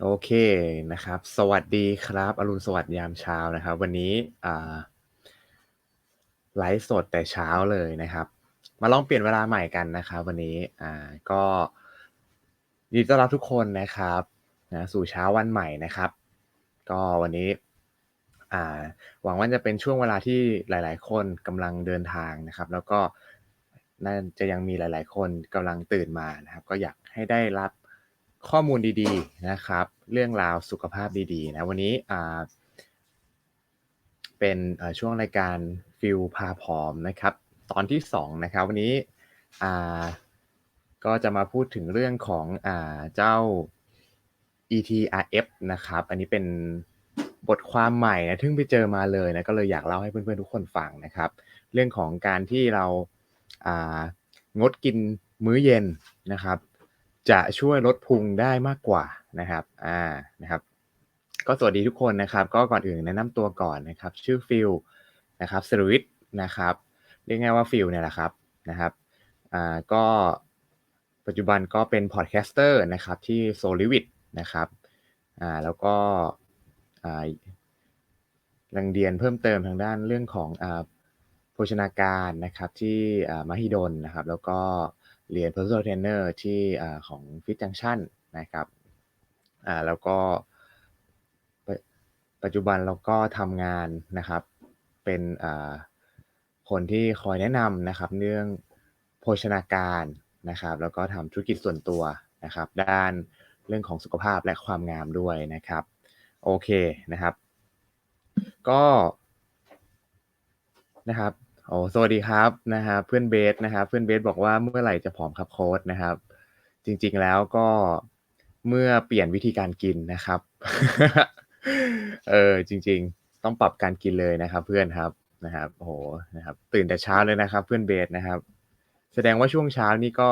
โอเคนะครับ สวัสดีครับ อรุณสวัสดิ์ยามเช้านะครับ วันนี้อ่าไลฟ์สดแต่เช้าเลยนะครับ มาลองเปลี่ยนเวลาใหม่กันนะครับ วันนี้อ่าก็ยินดีต้อนรับทุกคนนะครับนะสู่เช้าวันใหม่นะครับ ก็วันนี้อ่าหวังว่าจะเป็นช่วงเวลาที่หลาย ๆ คนกำลังเดินทางนะครับ แล้วก็น่าจะยังมีหลาย ๆ คนกำลังตื่นมานะครับ ก็อยากให้ได้รับ ข้อมูลดีๆนะครับ เรื่องราวสุขภาพดีๆนะวันนี้เป็นช่วงรายการฟิลพาผอมนะครับ ตอนที่สองนะครับวันนี้ก็จะมาพูดถึงเรื่องของอเจ้า ETRF นะครับ อันนี้เป็นบทความใหม่นะทึ่งไปเจอมาเลยนะก็เลยอยากเล่าให้เพื่อนๆทุกคนฟังนะครับ เรื่องของการที่เรางดกินมื้อเย็นนะครับ จะช่วยลดพุงได้มากกว่านะครับ อ่า นะครับ ก็สวัสดีทุกคนนะครับ ก็ก่อนอื่นแนะนำตัวก่อนนะครับ ชื่อฟิลนะครับสรวิทนะครับ เรียกง่ายว่าฟิลเนี่ยแหละครับ นะครับ อ่า ก็ปัจจุบันก็เป็นพอดแคสเตอร์นะครับที่โซลิวิทนะครับ อ่า แล้วก็อ่ารังเรียนเพิ่มเติมทางด้านเรื่องของอ่าโภชนาการนะครับที่อ่ามหิดลนะครับ แล้วก็ เรียน personal trainer ที่ของ Fit Junction นะครับอ่าแล้วก็ปัจปัจจุบันเราก็ทำงานนะครับเป็นอ่าคนที่คอยแนะนำนะครับเรื่องโภชนาการนะครับ แล้วก็ทำธุรกิจส่วนตัวนะครับ ด้านเรื่องของสุขภาพและความงามด้วยนะครับ โอเคนะครับ ก็นะครับ โอ้สวัสดีครับนะครับเพื่อนเบสนะครับเพื่อนเบสบอกว่าเมื่อไหร่จะผอมครับโค้ดนะครับ จริง ๆแล้วก็เมื่อเปลี่ยนวิธีการกินนะครับ เออจริง ๆ ต้องปรับการกินเลยนะครับ เพื่อนครับนะครับโอ้โหนะครับ ตื่นแต่เช้าเลยนะครับ เพื่อนเบสนะครับ แสดงว่าช่วงเช้านี่ก็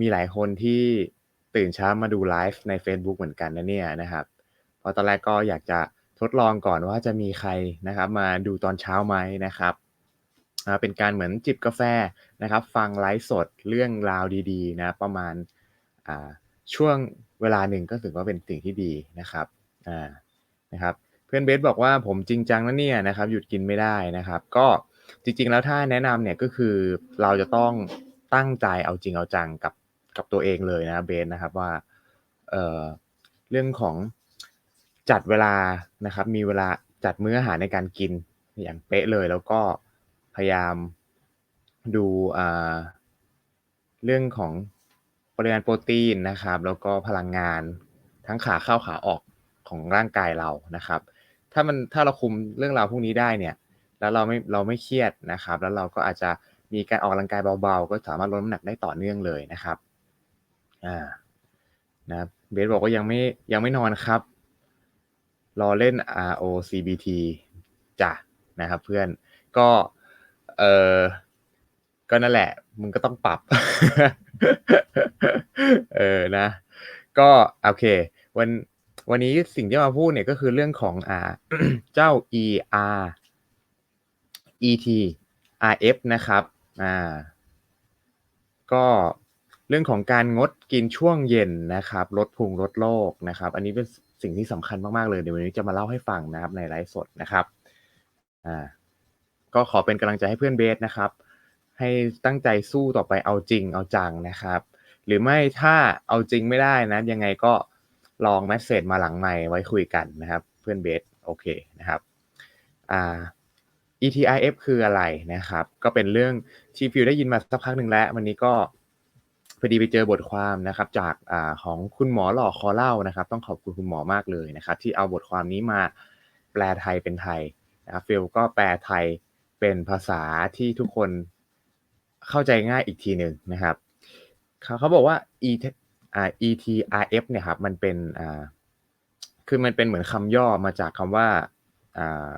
มีหลายคนที่ตื่นเช้ามาดูไลฟ์ใน Facebook เหมือนกันนะเนี่ยนะครับเพราะตอนแรกก็อยากจะทดลองก่อนว่าจะมีใครนะครับ มาดูตอนเช้าไหมนะครับ เป็นการเหมือนจิบกาแฟนะครับ ฟังไลฟ์สดเรื่องราวดีๆนะประมาณช่วงเวลาหนึ่งก็ถือว่าเป็นสิ่งที่ดีนะครับนะครับ เพื่อนเบสบอกว่าผมจริงจังนะเนี่ยนะครับ หยุดกินไม่ได้นะครับ ก็จริงๆแล้วถ้าแนะนำเนี่ยก็คือเราจะต้องตั้งใจเอาจริงเอาจังกับกับตัวเองเลยนะเบสนะครับว่าเเรื่องของจัดเวลานะครับ มีเวลาจัดมื้ออาหารในการกินอย่างเป๊ะเลยแล้วก็ พยายามดูเรื่องของปริมาณโปรตีนนะครับ แล้วก็พลังงานทั้งขาเข้าขาออกของร่างกายเรานะครับ ถ้ามันถ้าเราคุมเรื่องราวพวกนี้ได้เนี่ย แล้วเราไม่เราไม่เครียดนะครับ แล้วเราก็อาจจะมีการออกกำลังกายเบาๆ ก็สามารถลดน้ำหนักได้ต่อเนื่องเลยนะครับอ่านะครับเบสบอกว่ายังไม่ยังไม่นอนครับ รอเล่น ROCBT จ้ะนะครับเพื่อนก็ เออก็นั่นแหละ มึงก็ต้องปรับ เออนะ ก็โอเค วันวันนี้สิ่งที่มาพูดเนี่ยก็คือเรื่องของอ่าเจ้า ER ET RF นะครับอ่าก็เรื่องของการงดกินช่วงเย็นนะครับ ลดพุงลดโรคนะครับ อันนี้เป็นสิ่งที่สำคัญมาก ๆ เลย เดี๋ยววันนี้จะมาเล่าให้ฟังนะครับในไลฟ์สดนะครับอ่า ก็ขอเป็นกำลังใจให้เพื่อนเบสนะครับ ให้ตั้งใจสู้ต่อไปเอาจริงเอาจังนะครับ หรือไม่ถ้าเอาจริงไม่ได้นะ ยังไงก็ลองแมสเซจมาหลังไมค์ไว้คุยกันนะครับ เพื่อนเบสโอเคนะครับอ่า ETIF คืออะไรนะครับ ก็เป็นเรื่องที่ฟิวได้ยินมาสักพักหนึ่งแล้ว วันนี้ก็พอดีไปเจอบทความนะครับ จากอ่าของคุณหมอหล่อคอเล่านะครับ ต้องขอบคุณคุณหมอมากเลยนะครับ ที่เอาบทความนี้มาแปลไทยเป็นไทยนะครับฟิลก็แปลไทย เป็นภาษาที่ทุกคนเข้าใจง่ายอีกทีหนึ่งนะครับเขาเขาบอกว่า E ETRF เนี่ยครับมันเป็นอ่าคือมันเป็นเหมือนคำย่อมาจากคำว่าอ่า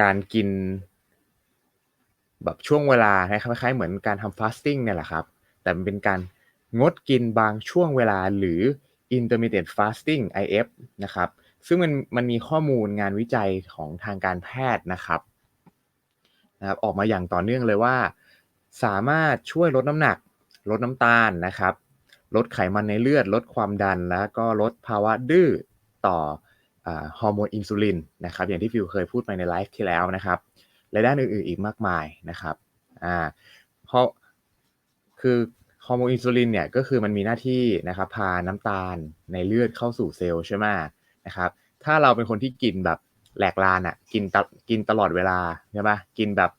การกินแบบช่วงเวลาคล้ายๆเหมือนการทำ fasting เนี่ยแหละครับ แต่มันเป็นการงดกินบางช่วงเวลาหรือ intermittent fasting IF นะครับ ซึ่งมันมันมีข้อมูลงานวิจัยของทางการแพทย์นะครับนะครับ ออกมาอย่างต่อเนื่องเลยว่า สามารถช่วยลดน้ำหนัก ลดน้ำตาลนะครับ ลดไขมันในเลือด ลดความดัน แล้วก็ลดภาวะดื้อต่ออฮอร์โมนอินซูลินนะครับ อย่างที่ฟิวเคยพูดไปในไลฟ์ที่แล้วนะครับ และด้านอื่นๆอีกมากมายนะครับอ่าเพราะคือฮอร์โมนอินซูลินเนี่ยก็คือมันมีหน้าที่นะครับพาน้ำตาลในเลือดเข้าสู่เซลล์ใช่ไหม นะครับ ถ้าเราเป็นคนที่กินแบบแหลกลานอะกินตกินตลอดเวลาใช่ปะกินแบบ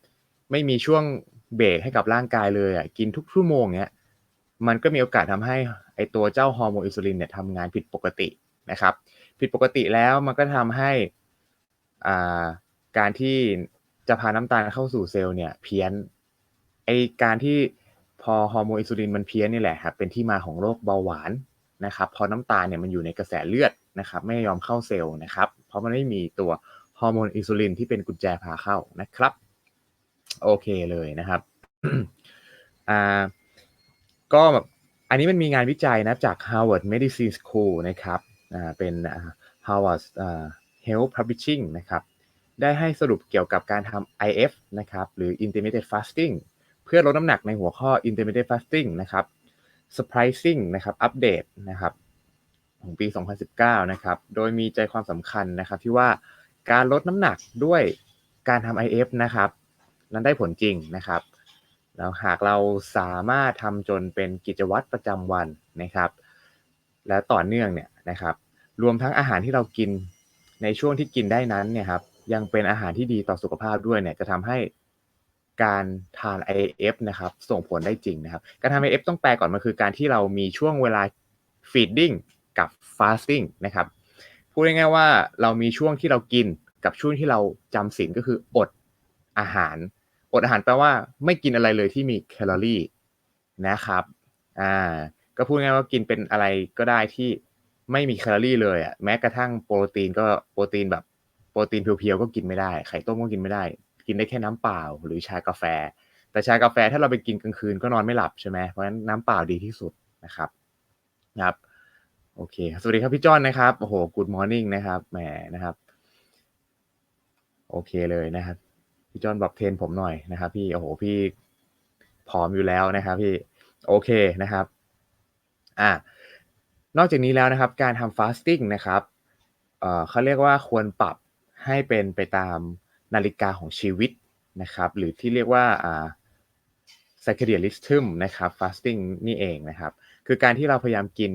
ไม่มีช่วงเบรกให้กับร่างกายเลยอะกินทุกชั่วโมงเนี้ยมันก็มีโอกาสทำให้ไอตัวเจ้าฮอร์โมนอินซูลินเนี่ยทำงานผิดปกตินะครับ ผิดปกติแล้วมันก็ทำให้อ่าการที่จะพาน้ำตาลเข้าสู่เซลล์เนี่ยเพี้ยนไอการที่พอฮอร์โมนอินซูลินมันเพี้ยนนี่แหละครับเป็นที่มาของโรคเบาหวานนะครับ พอน้ำตาลเนี่ยมันอยู่ในกระแสเลือด นะครับไม่ยอมเข้าเซลล์นะครับ เพราะมันไม่มีตัวฮอร์โมนอินซูลินที่เป็นกุญแจพาเข้านะครับ โอเคเลยนะครับอ่าก็แบบอันนี้มันมีงานวิจัยนะจาก Harvard Medicine School นะครับอ่าเป็น Harvard Health Publishing นะครับได้ให้สรุปเกี่ยวกับการทำ IF นะครับหรือ Intermittent Fasting เพื่อลดน้ำหนักในหัวข้อ Intermittent Fasting นะครับ Surprising นะครับอัปเดตนะครับ ของปี 2019 นะครับ โดยมีใจความสำคัญนะครับที่ว่าการลดน้ำหนักด้วยการทำ IF นะครับ นั้นได้ผลจริงนะครับ แล้วหากเราสามารถทำจนเป็นกิจวัตรประจำวันนะครับ และต่อเนื่องเนี่ยนะครับ รวมทั้งอาหารที่เรากินในช่วงที่กินได้นั้นเนี่ยครับ ยังเป็นอาหารที่ดีต่อสุขภาพด้วยเนี่ยจะทำให้การทาน IF นะครับ ส่งผลได้จริงนะครับ การทำ IF ต้องแปลก่อนมันคือการที่เรามีช่วงเวลา feeding กับ fasting นะครับพูดง่ายๆว่าเรามีช่วงที่เรากินกับช่วงที่เราจำศีลก็คืออดอาหาร อดอาหารแปลว่าไม่กินอะไรเลยที่มีแคลอรี่นะครับอ่าก็พูดง่ายว่ากินเป็นอะไรก็ได้ที่ไม่มีแคลอรี่เลยอะแม้กระทั่งโปรตีนก็โปรตีนแบบโปรตีนเพียวๆก็กินไม่ได้ ไข่ต้มก็กินไม่ได้ กินได้แค่น้ำเปล่าหรือชากาแฟ แต่ชากาแฟถ้าเราไปกินกลางคืนก็นอนไม่หลับใช่ไหมเพราะฉะนั้นน้ำเปล่าดีที่สุดนะครับนะครับ โอเค สวัสดีครับพี่จอนนะครับ โอ้โห good morning นะครับ แหมนะครับ โอเคเลยนะครับ พี่จอนบอกเทรนผมหน่อยนะครับ พี่ โอ้โห พี่ผอมอยู่แล้วนะครับพี่ โอเคนะครับ อ่านอกจากนี้แล้วนะครับ การทำ fasting นะครับเอ่อเขาเรียกว่าควรปรับให้เป็นไปตามนาฬิกาของชีวิตนะครับ หรือที่เรียกว่าอ่า circadian rhythm นะครับ fasting นี่เองนะครับ คือการที่เราพยายามกิน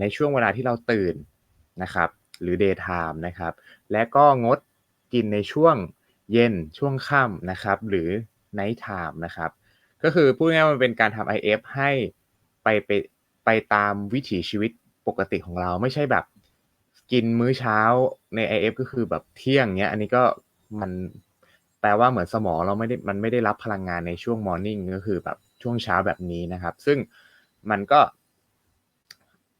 ในช่วงเวลาที่เราตื่นนะครับ หรือ daytime นะครับ และก็งดกินในช่วงเย็นช่วงค่ำนะครับ หรือ night time นะครับ ก็คือพูดง่ายๆมันเป็นการทำ IF ให้ไปไปไปตามวิถีชีวิตปกติของเราไม่ใช่แบบกินมื้อเช้าใน IF ก็คือแบบเที่ยงเงี้ย อันนี้ก็มันแปลว่าเหมือนสมองเราไม่ได้มันไม่ได้รับพลังงานในช่วง morning ก็คือแบบช่วงเช้าแบบนี้นะครับ ซึ่งมันก็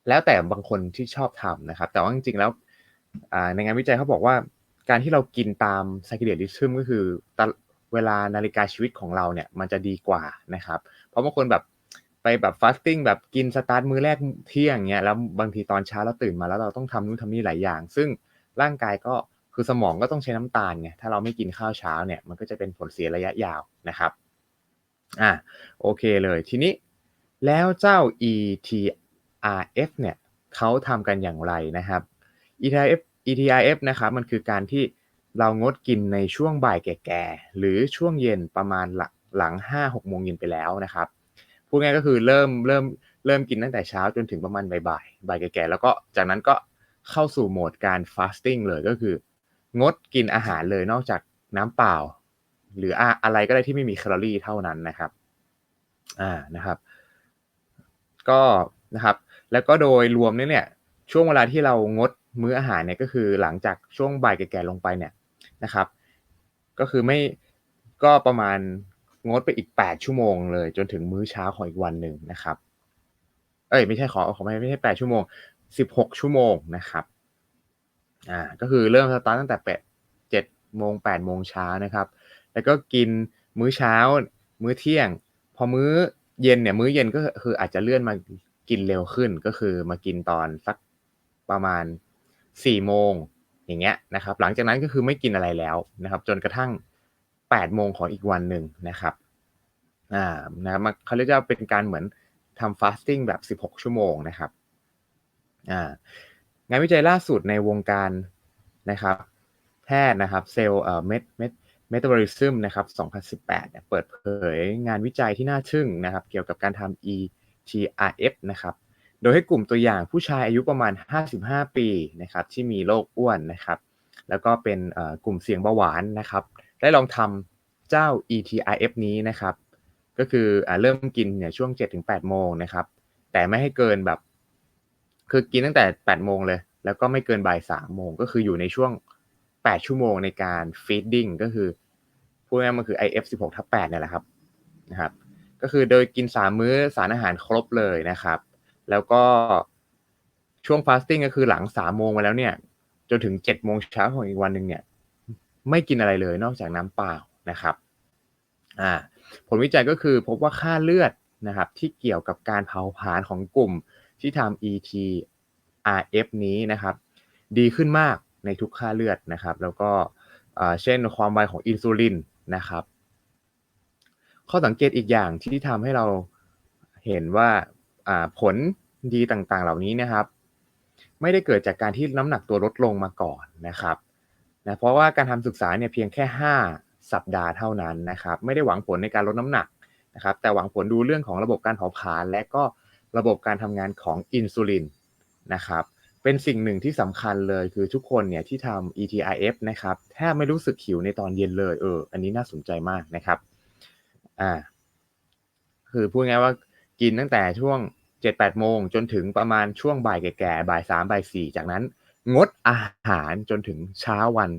แล้วแต่บางคนที่ชอบทำนะครับ แต่ว่าจริงๆแล้วในงานวิจัยเขาบอกว่า การที่เรากินตาม circadian rhythm ก็คือเวลานาฬิกาชีวิตของเราเนี่ยมันจะดีกว่านะครับ เพราะบางคนแบบไปแบบ fasting แบบกินสตาร์ตมื้อแรกเที่ยงเงี้ยแล้วบางทีตอนเช้าเราตื่นมาแล้วเราต้องทำนู่นทำนี่หลายอย่าง ซึ่งร่างกายก็คือสมองก็ต้องใช้น้ำตาลไงถ้าเราไม่กินข้าวเช้าเนี่ยมันก็จะเป็นผลเสียระยะยาวนะครับอ่าโอเคเลยทีนี้แล้วเจ้า ETRF เนี่ยเขาทำกันอย่างไรนะครับ ETRF ETRF นะครับมันคือการที่เรางดกินในช่วงบ่ายแก่ๆ หรือช่วงเย็นประมาณหลังหลัง5-6โมงเย็นไปแล้วนะครับพูดง่ายก็คือเริ่มเริ่มเริ่มกินตั้งแต่เช้าจนถึงประมาณบ่ายๆบ่ายแก่ๆแล้วก็จากนั้นก็เข้าสู่โหมดการ fasting เลยก็คือ งดกินอาหารเลยนอกจากน้ำเปล่า หรืออะไรก็ได้ที่ไม่มีแคลอรี่เท่านั้นนะครับอ่านะครับ ก็นะครับ แล้วก็โดยรวมเนี่ยช่วงเวลาที่เรางดมื้ออาหารเนี่ยก็คือหลังจากช่วงบ่ายแก่ๆลงไปเนี่ยนะครับ ก็คือไม่ก็ประมาณงดไปอีก 8 ชั่วโมงเลย จนถึงมื้อเช้าของอีกวันหนึ่งนะครับ เอ๊ยไม่ใช่ขอขออภัยไม่ใช่ 8 ชั่วโมง 16 ชั่วโมงนะครับอ่าก็คือเริ่มสตาร์ตตั้งแต่8 7โมง8โมงเช้านะครับ แล้วก็กินมื้อเช้า มื้อเที่ยง พอมื้อเย็นเนี่ยมื้อเย็นก็คืออาจจะเลื่อนมา กินเร็วขึ้นก็คือมากินตอนสักประมาณ4โมงอย่างเงี้ยนะครับ หลังจากนั้นก็คือไม่กินอะไรแล้วนะครับ จนกระทั่ง8โมงของอีกวันหนึ่งนะครับอ่านะครับมันเขาเรียกว่าเป็นการเหมือนทำ fasting แบบ 16 ชั่วโมงนะครับอ่างานวิจัยล่าสุดในวงการนะครับ แพทย์นะครับเซลล์เอ่อเมดเมดเมตาบอลิซึมนะครับ 2018เนี่ยเปิดเผยงานวิจัยที่น่าทึ่งนะครับ เกี่ยวกับการทำ TRF นะครับโดยให้กลุ่มตัวอย่างผู้ชายอายุประมาณ 55 ปีนะครับที่มีโรคอ้วนนะครับ แล้วก็เป็นกลุ่มเสี่ยงเบาหวานนะครับ ได้ลองทำเจ้า ETRF นี้นะครับ ก็คืออเริ่มกินเนี่ยช่วง 7-8 โมงนะครับ แต่ไม่ให้เกินแบบ คือกินตั้งแต่ 8 โมงเลย แล้วก็ไม่เกินบ่าย 3 โมง ก็คืออยู่ในช่วง 8 ชั่วโมงในการ feeding ก็คือพูดง่ายๆมันคือ IF 16ทับ8เนี่ยแหละครับนะครับ ก็คือโดยกิน3มื้อสารอาหารครบเลยนะครับ แล้วก็ช่วง fasting ก็คือหลัง3โมงมาแล้วเนี่ย จนถึง7โมงเช้าของอีกวันหนึ่งเนี่ย ไม่กินอะไรเลยนอกจากน้ำเปล่านะครับอ่าผลวิจัยก็คือพบว่าค่าเลือดนะครับ ที่เกี่ยวกับการเผาผลาญของกลุ่มที่ทำ ETRF นี้นะครับ ดีขึ้นมากในทุกค่าเลือดนะครับ แล้วก็เช่นความไวของอินซูลินนะครับ ข้อสังเกตอีกอย่างที่ทำให้เราเห็นว่าผลดีต่างๆ เหล่านี้นะครับ ไม่ได้เกิดจากการที่น้ำหนักตัวลดลงมาก่อนนะครับนะเพราะว่าการทำศึกษาเนี่ยเพียงแค่ 5 สัปดาห์เท่านั้นนะครับ ไม่ได้หวังผลในการลดน้ำหนักนะครับ แต่หวังผลดูเรื่องของระบบการเผาผลาญและก็ระบบการทำงานของอินซูลินนะครับเป็นสิ่งหนึ่งที่สำคัญเลยคือทุกคนเนี่ยที่ทำ ETRF นะครับแทบไม่รู้สึกหิวในตอนเย็นเลยเอออันนี้น่าสนใจมากนะครับ อ่า คือพูดง่ายว่ากินตั้งแต่ช่วง7-8โมงจนถึงประมาณช่วงบ่ายแก่ๆบ่าย3บ่าย4จากนั้น งดอาหารจนถึงเช้าวัน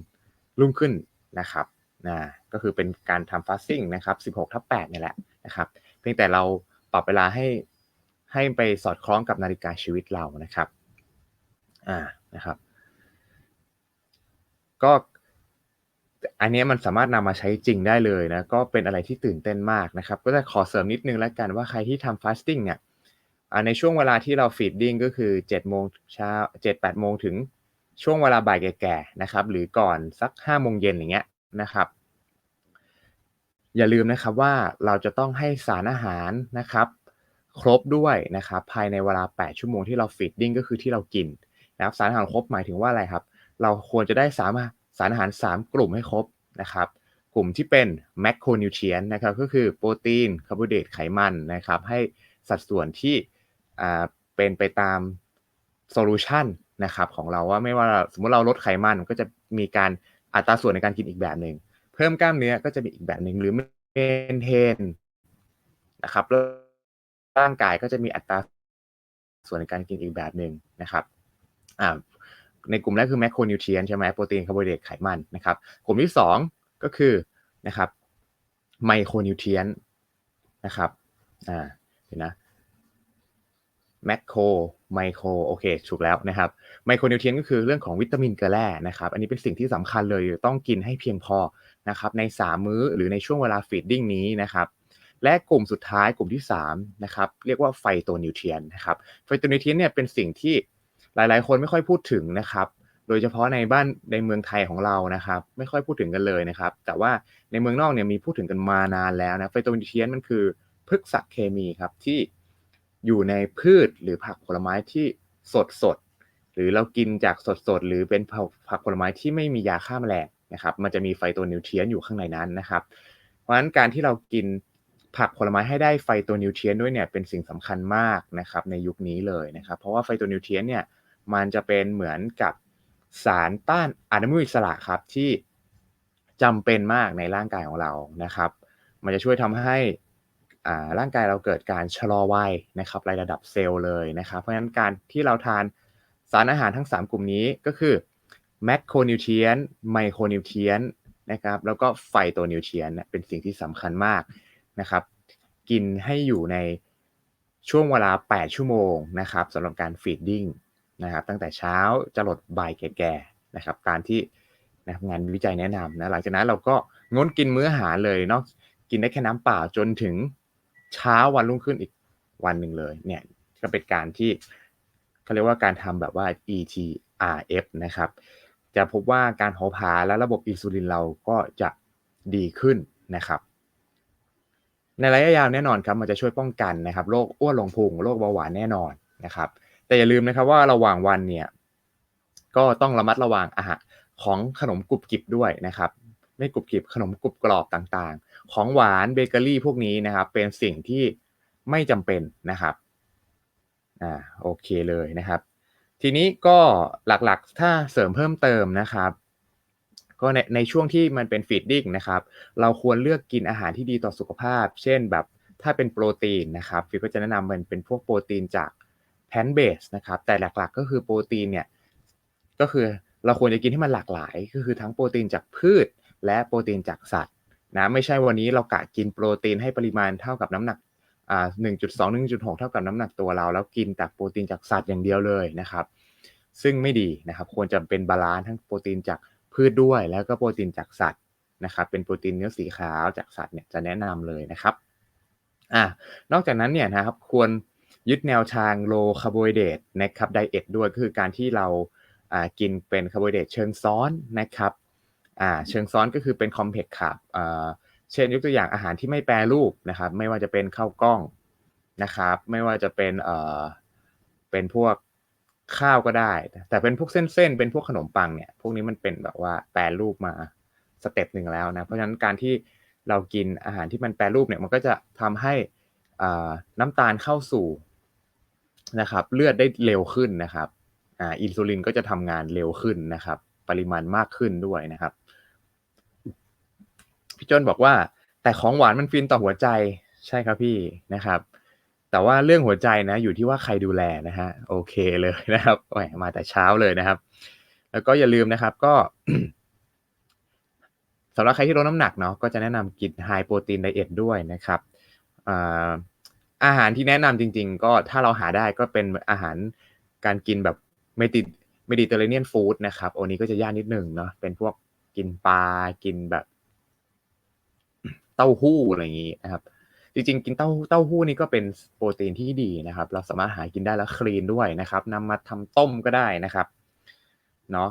รุ่งขึ้นนะครับนะก็คือเป็นการทำฟาสติ้งนะครับ16ทับ8นี่แหละนะครับ เพียงแต่เราปรับเวลาให้ให้ไปสอดคล้องกับนาฬิกาชีวิตเรานะครับ อ่านะครับ ก็ อันนี้มันสามารถนำมาใช้จริงได้เลยนะก็เป็นอะไรที่ตื่นเต้นมากนะครับ ก็จะขอเสริมนิดนึงแล้วกันว่าใครที่ทำฟาสติ้งเนี่ยในช่วงเวลาที่เราฟีดดิ้งก็คือ7โมงเช้า7 8โมงถึงช่วงเวลาบ่ายแก่ๆนะครับ หรือก่อนสัก5โมงเย็นอย่างเงี้ยนะครับ อย่าลืมนะครับว่าเราจะต้องให้สารอาหารนะครับ ครบด้วยนะครับ ภายในเวลา 8 ชั่วโมงที่เราฟีดดิ้งก็คือที่เรากินนะครับสารอาหารครบหมายถึงว่าอะไรครับ เราควรจะได้สาร สารอาหาร 3 กลุ่มให้ครบนะครับ กลุ่มที่เป็นแมคโครนิวเทรียนนะครับก็คือโปรตีนคาร์โบไฮเดรตไขมันนะครับ ให้สัดส่วนที่เป็นไปตามโซลูชันนะครับของเราว่าไม่ว่าสมมติเราลดไขมันก็จะมีการอัตราส่วนในการกินอีกแบบหนึ่งเพิ่มกล้ามเนื้อก็จะมีอีกแบบหนึ่งหรือเมนเทนนะครับร่างกายก็จะมีอัตราส่วนในการกินอีกแบบหนึ่งนะครับอ่า ในกลุ่มแรกคือแมคโครนิวเทรียนใช่ไหมโปรตีนคาร์โบไฮเดรตไขมันนะครับ กลุ่มที่สองก็คือนะครับไมโครนิวเทรียนนะครับอ่าเห็นนะแมคโครไมโครโอเคถูกแล้วนะครับไมโครนิวเทรียนก็คือเรื่องของวิตามินเกลือแร่นะครับ อันนี้เป็นสิ่งที่สำคัญเลยต้องกินให้เพียงพอนะครับใน 3 มื้อหรือในช่วงเวลาฟีดดิ้งนี้นะครับและกลุ่มสุดท้ายกลุ่มที่3นะครับเรียกว่าไฟโตนิวเทรียนนะครับไฟโตนิวเทรียนเนี่ยเป็นสิ่งที่ หลาย ๆ คนไม่ค่อยพูดถึงนะครับ โดยเฉพาะในบ้านในเมืองไทยของเรานะครับ ไม่ค่อยพูดถึงกันเลยนะครับ แต่ว่าในเมืองนอกเนี่ยมีพูดถึงกันมานานแล้วนะไฟโตนิวเทียนมันคือพฤกษเคมีครับที่อยู่ในพืชหรือผักผลไม้ที่สดสดหรือเรากินจากสดสดหรือเป็นผักผลไม้ที่ไม่มียาฆ่าแมลงนะครับ มันจะมีไฟโตนิวเทียนอยู่ข้างในนั้นนะครับ เพราะฉะนั้นการที่เรากินผักผลไม้ให้ได้ไฟโตนิวเทียนด้วยเนี่ยเป็นสิ่งสำคัญมากนะครับในยุคนี้เลยนะครับ เพราะว่าไฟโตนิวเทียนเนี่ย มันจะเป็นเหมือนกับสารต้านอนุมูลอิสระครับที่จำเป็นมากในร่างกายของเรานะครับ มันจะช่วยทำให้ร่างกายเราเกิดการชะลอวัยนะครับในระดับเซลล์เลยนะครับ เพราะฉะนั้นการที่เราทานสารอาหารทั้ง 3 กลุ่มนี้ก็คือแมคโครนิวเทียนไมโครนิวเทียนนะครับแล้วก็ไฟโตนิวเทียนเป็นสิ่งที่สำคัญมากนะครับ กินให้อยู่ในช่วงเวลา 8 ชั่วโมงนะครับสำหรับการฟีดดิ้ง นะครับตั้งแต่เช้าจะหลดบ่ายแก่ๆนะครับการที่นะงานวิจัยแนะนำนะหลังจากนั้นเราก็งดกินมื้ออาหารเลยเนาะกินได้แค่น้ำเปล่าจนถึงเช้าวันรุ่งขึ้นอีกวันหนึ่งเลยเนี่ยก็เป็นการที่เขาเรียกว่าการทำแบบว่า ETRF นะครับ จะพบว่าการเผาผลาญและระบบอินซูลินเราก็จะดีขึ้นนะครับ ในระยะยาวแน่นอนครับมันจะช่วยป้องกันนะครับโรคอ้วนลงพุงโรคเบาหวานแน่นอนนะครับ แต่อย่าลืมนะครับว่าระหว่างวันเนี่ยก็ต้องระมัดระวังอาหารของขนมกรุบกริบด้วยนะครับ ไม่กรุบกริบขนมกรุบกรอบต่างๆ ของหวานเบเกอรี่พวกนี้นะครับ เป็นสิ่งที่ไม่จำเป็นนะครับอ่าโอเคเลยนะครับ ทีนี้ก็หลักๆถ้าเสริมเพิ่มเติมนะครับ ก็ในในช่วงที่มันเป็นฟีดดิ้งนะครับ เราควรเลือกกินอาหารที่ดีต่อสุขภาพ เช่นแบบถ้าเป็นโปรตีนนะครับฟิวก็จะแนะนำมันเป็นพวกโปรตีนจาก แพนเบสนะครับแต่หลักๆก็คือโปรตีนเนี่ยก็คือเราควรจะกินให้มันหลากหลาย ก็คือทั้งโปรตีนจากพืช และโปรตีนจากสัตว์นะไม่ใช่วันนี้เรากะกินโปรตีนให้ปริมาณเท่ากับน้ำหนักอ่าหนึ่งจุดสองหนึ่งจุดหกเท่ากับน้ำหนักตัวเรา แล้วกินแต่โปรตีนจากสัตว์อย่างเดียวเลยนะครับ ซึ่งไม่ดีนะครับควรจะเป็นบาลานซ์ทั้งโปรตีนจากพืชด้วย แล้วก็โปรตีนจากสัตว์นะครับเป็นโปรตีนเนื้อสีขาวจากสัตว์เนี่ยจะแนะนำเลยนะครับอ่านอกจากนั้นเนี่ยนะครับควร ยึดแนวทาง low carbohydrate นะครับ diet ด้วยก็คือการที่เรากินเป็นคาร์โบไฮเดรตเชิงซ้อนนะครับเชิงซ้อนก็คือเป็น complex ครับเช่นยกตัวอย่างอาหารที่ไม่แปรรูปนะครับ ไม่ว่าจะเป็นข้าวกล้องนะครับ ไม่ว่าจะเป็นเอ่อเป็นพวกข้าวก็ได้ แต่เป็นพวกเส้นๆเป็นพวกขนมปังเนี่ย พวกนี้มันเป็นแบบว่าแปรรูปมาสเต็ปหนึ่งแล้วนะเพราะฉะนั้นการที่เรากินอาหารที่มันแปรรูปเนี่ยมันก็จะทำให้น้ำตาลเข้าสู่ นะครับเลือดได้เร็วขึ้นนะครับอ่าอินซูลินก็จะทำงานเร็วขึ้นนะครับ ปริมาณมากขึ้นด้วยนะครับพี่จนบอกว่าแต่ของหวานมันฟินต่อหัวใจใช่ครับพี่นะครับ แต่ว่าเรื่องหัวใจนะ อยู่ที่ว่าใครดูแลนะฮะโอเคเลยนะครับแหมมาแต่เช้าเลยนะครับ แล้วก็อย่าลืมนะครับก็สำหรับใครที่ลดน้ำหนักเนาะก็จะแนะนำกินไฮโปรตีนไดเอทด้วยนะครับ อาหารที่แนะนำจริง ๆ ก็ถ้าเราหาได้ก็เป็นอาหารการกินแบบเมดิเมดิเตอร์เรเนียนฟู้ดนะครับโอนี้ก็จะยากนิดหนึ่งเนาะเป็นพวกกินปลากินแบบ เต้าหู้อะไรอย่างนี้นะครับ จริงๆ กินเต้าเต้าหู้นี่ก็เป็นโปรตีนที่ดีนะครับ เราสามารถหากินได้แล้วคลีนด้วยนะครับนำมาทำต้มก็ได้นะครับเนาะ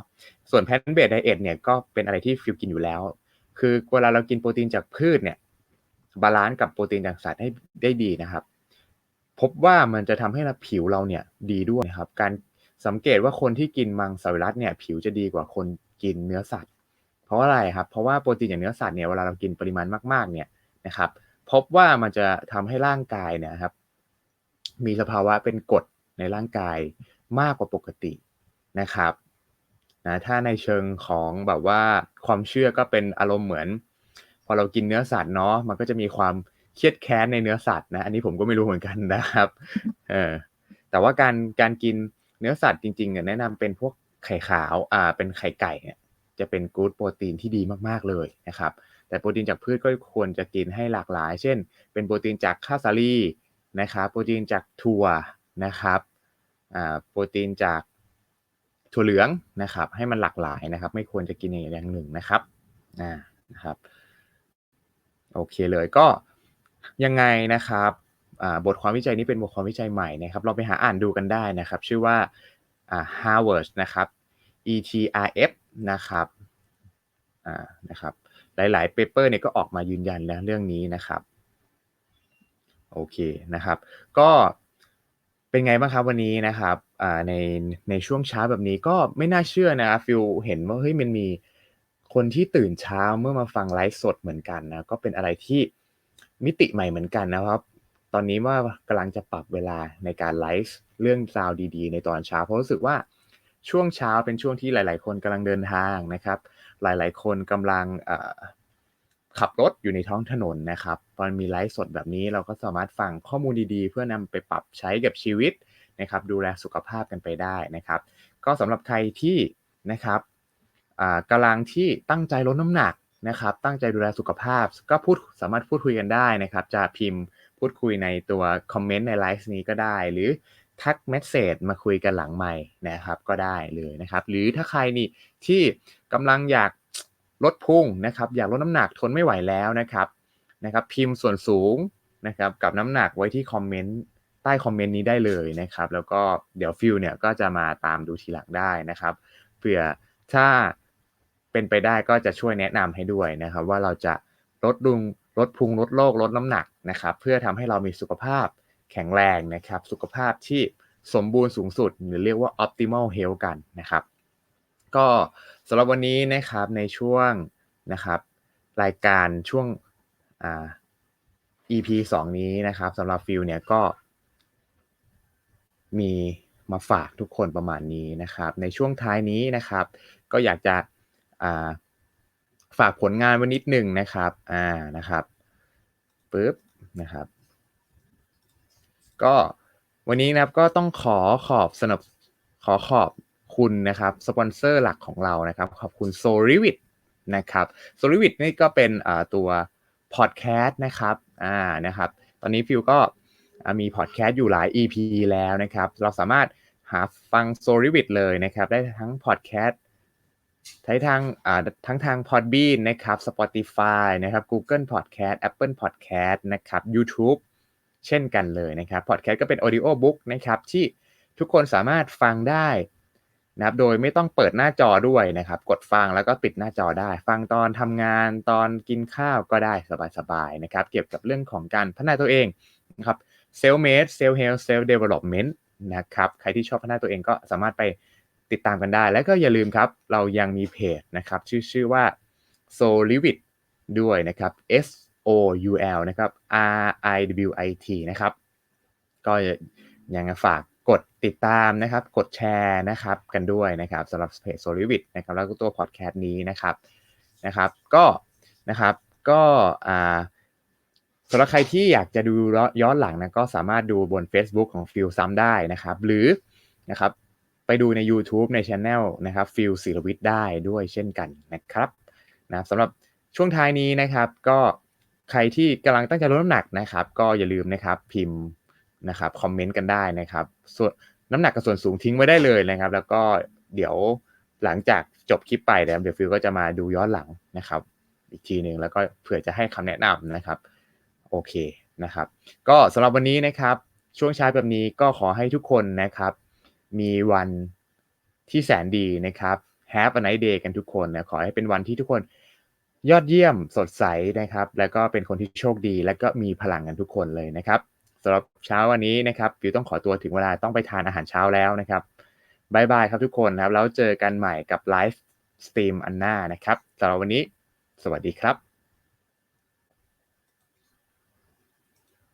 ส่วนแพนเบดไดเอทเนี่ยก็เป็นอะไรที่ฟิวกินอยู่แล้ว คือเวลาเรากินโปรตีนจากพืชเนี่ยบาลานซ์กับโปรตีนจากสัตว์ให้ได้ดีนะครับ พบว่ามันจะทำให้ผิวเราเนี่ยดีด้วยนะครับ การสังเกตว่าคนที่กินมังสวิรัตเนี่ยผิวจะดีกว่าคนกินเนื้อสัตว์ เพราะอะไรครับ เพราะว่าโปรตีนอย่างเนื้อสัตว์เนี่ยเวลาเรากินปริมาณมากๆเนี่ยนะครับ พบว่ามันจะทำให้ร่างกายเนี่ยครับ มีสภาวะเป็นกรดในร่างกายมากกว่าปกตินะครับนะถ้าในเชิงของแบบว่าความเชื่อก็เป็นอารมณ์เหมือน พอเรากินเนื้อสัตว์เนาะมันก็จะมีความ เครียดแค้นในเนื้อสัตว์นะอันนี้ผมก็ไม่รู้เหมือนกันนะครับเออแต่ว่าการการกินเนื้อสัตว์จริงๆเนี่ยแนะนำเป็นพวกไข่ขาวอ่าเป็นไข่ไก่เนี่ยจะเป็นกู๊ดโปรตีนที่ดีมากๆเลยนะครับแต่โปรตีนจากพืชก็ควรจะกินให้หลากหลาย เช่น เป็นโปรตีนจากข้าวสาลีนะครับโปรตีนจากถั่วนะครับอ่าโปรตีนจากถั่วเหลืองนะครับ ให้มันหลากหลายนะครับ ไม่ควรจะกินอย่างหนึ่งนะครับอ่านะครับโอเคเลยก็ ยังไงนะครับบทความวิจัยนี้เป็นบทความวิจัยใหม่นะครับเราไปหาอ่านดูกันได้นะครับ ชื่อว่า Harvard นะครับ ETRF นะครับนะครับหลายๆเปเปอร์เนี่ยก็ออกมายืนยันแล้วเรื่องนี้นะครับโอเคนะครับ ก็เป็นไงบ้างครับวันนี้นะครับในในช่วงเช้าแบบนี้ก็ไม่น่าเชื่อนะฟิลเห็นว่าเฮ้ยมันมีคนที่ตื่นเช้าเมื่อมาฟังไลฟ์สดเหมือนกันนะก็เป็นอะไรที่ มิติใหม่เหมือนกันนะครับ ตอนนี้ว่ากำลังจะปรับเวลาในการไลฟ์เรื่องราวดีๆ ในตอนเช้า เพราะรู้สึกว่าช่วงเช้าเป็นช่วงที่หลาย ๆ คนกำลังเดินทางนะครับ หลายๆ คนกำลังขับรถอยู่ในท้องถนนนะครับ ตอนมีไลฟ์สดแบบนี้เราก็สามารถฟังข้อมูลดีๆ เพื่อนำไปปรับใช้กับชีวิตนะครับ ดูแลสุขภาพกันไปได้นะครับ ก็สำหรับใครที่นะครับกำลังที่ตั้งใจลดน้ำหนัก นะครับ ตั้งใจดูแลสุขภาพ ก็พูดสามารถพูดคุยกันได้นะครับ จะพิมพ์พูดคุยในตัวคอมเมนต์ในไลฟ์นี้ก็ได้ หรือทักเมสเซจมาคุยกันหลังใหม่นะครับ ก็ได้เลยนะครับ หรือถ้าใครนี่ที่กำลังอยากลดพุงนะครับ อยากลดน้ำหนักทนไม่ไหวแล้วนะครับนะครับ พิมพ์ส่วนสูงนะครับกับน้ำหนักไว้ที่คอมเมนต์ใต้คอมเมนต์นี้ได้เลยนะครับ แล้วก็เดี๋ยวฟิลเนี่ยก็จะมาตามดูทีหลังได้นะครับเผื่อถ้า เป็นไปได้ก็จะช่วยแนะนำให้ด้วยนะครับ ว่าเราจะลดดุงลดพุงลดโรคลดน้ำหนักนะครับ เพื่อทำให้เรามีสุขภาพแข็งแรงนะครับ สุขภาพที่สมบูรณ์สูงสุด หรือเรียกว่า optimal health กันนะครับ ก็สำหรับวันนี้นะครับในช่วงนะครับ รายการช่วงอ่า EP 2 นี้นะครับสำหรับฟิลเนี่ยก็ มีมาฝากทุกคนประมาณนี้นะครับ ในช่วงท้ายนี้นะครับ ก็อยากจะ อ่าฝากผลงานไว้นิดหนึ่งนะครับ อ่า นะครับปึ๊บ นะครับ ก็วันนี้นะครับก็ต้องขอขอบสนับขอขอบคุณนะครับสปอนเซอร์หลักของเรานะครับ ขอบคุณ s o l i v i t นะครับ s o l i v i t นี่ก็เป็นตัวพอดแคสต์นะครับ อ่า นะครับ ตอนนี้ฟิวก็มีพอดแคสต์อยู่หลาย EP แล้วนะครับ เราสามารถหาฟัง s o l i v i t เลยนะครับ ได้ทั้งพอดแคสต์ ทั้งทางอ่าทั้งทาง Podbean นะครับ Spotify นะครับ Google Podcast Apple Podcast นะครับ YouTube เช่นกันเลยนะครับพอดแคสต์ก็เป็น audio book นะครับ ที่ทุกคนสามารถฟังได้นะครับ โดยไม่ต้องเปิดหน้าจอด้วยนะครับ กดฟังแล้วก็ปิดหน้าจอได้ ฟังตอนทำงานตอนกินข้าวก็ได้สบายๆนะครับ เกี่ยวกับเรื่องของการพัฒนาตัวเองนะครับ self made self help self development นะครับ ใครที่ชอบพัฒนาตัวเองก็สามารถไป ติดตามกันได้ แล้วก็อย่าลืมครับ เรายังมีเพจนะครับ ชื่อชื่อว่า s o l i v i t ด้วยนะครับ S O U L นะครับ R I W I T นะครับ ก็ยังฝากกดติดตามนะครับ กดแชร์นะครับกันด้วยนะครับสำหรับเพจ s o l i v i t นะครับแล้วก็ตัวพอดแคสต์นี้นะครับนะครับ ก็นะครับก็อ่าสำหรับใครที่อยากจะดูย้อนหลังนะก็สามารถดูบน Facebook ของฟิลซ้ำได้นะครับ หรือนะครับ ดูใน YouTube ใน Channel นะครับฟิลศิลวิทย์ได้ด้วยเช่นกันนะครับนะสำหรับช่วงท้ายนี้นะครับ ก็ใครที่กำลังตั้งใจลดน้ำหนักนะครับ ก็อย่าลืมนะครับพิมพ์นะครับคอมเมนต์กันได้นะครับส่วนน้ำหนักกับส่วนสูงทิ้งไว้ได้เลยนะครับ แล้วก็เดี๋ยวหลังจากจบคลิปไปเดี๋ยวฟิลก็จะมาดูย้อนหลังนะครับ อีกทีหนึ่งแล้วก็เผื่อจะให้คำแนะนำนะครับโอเคนะครับ ก็สำหรับวันนี้นะครับช่วงเช้าแบบนี้ก็ขอให้ทุกคนนะครับ มีวันที่แสนดีนะครับ Have a nice day กันทุกคนนะขอให้เป็นวันที่ทุกคนยอดเยี่ยมสดใสนะครับ แล้วก็เป็นคนที่โชคดี และก็มีพลังกันทุกคนเลยนะครับสำหรับเช้าวันนี้นะครับฟิวต้องขอตัวถึงเวลาต้องไปทานอาหารเช้าแล้วนะครับบายบายครับทุกคนนะครับแล้วเจอกันใหม่กับไลฟ์สตรีมอันหน้านะครับสำหรับวันนี้ สวัสดีครับ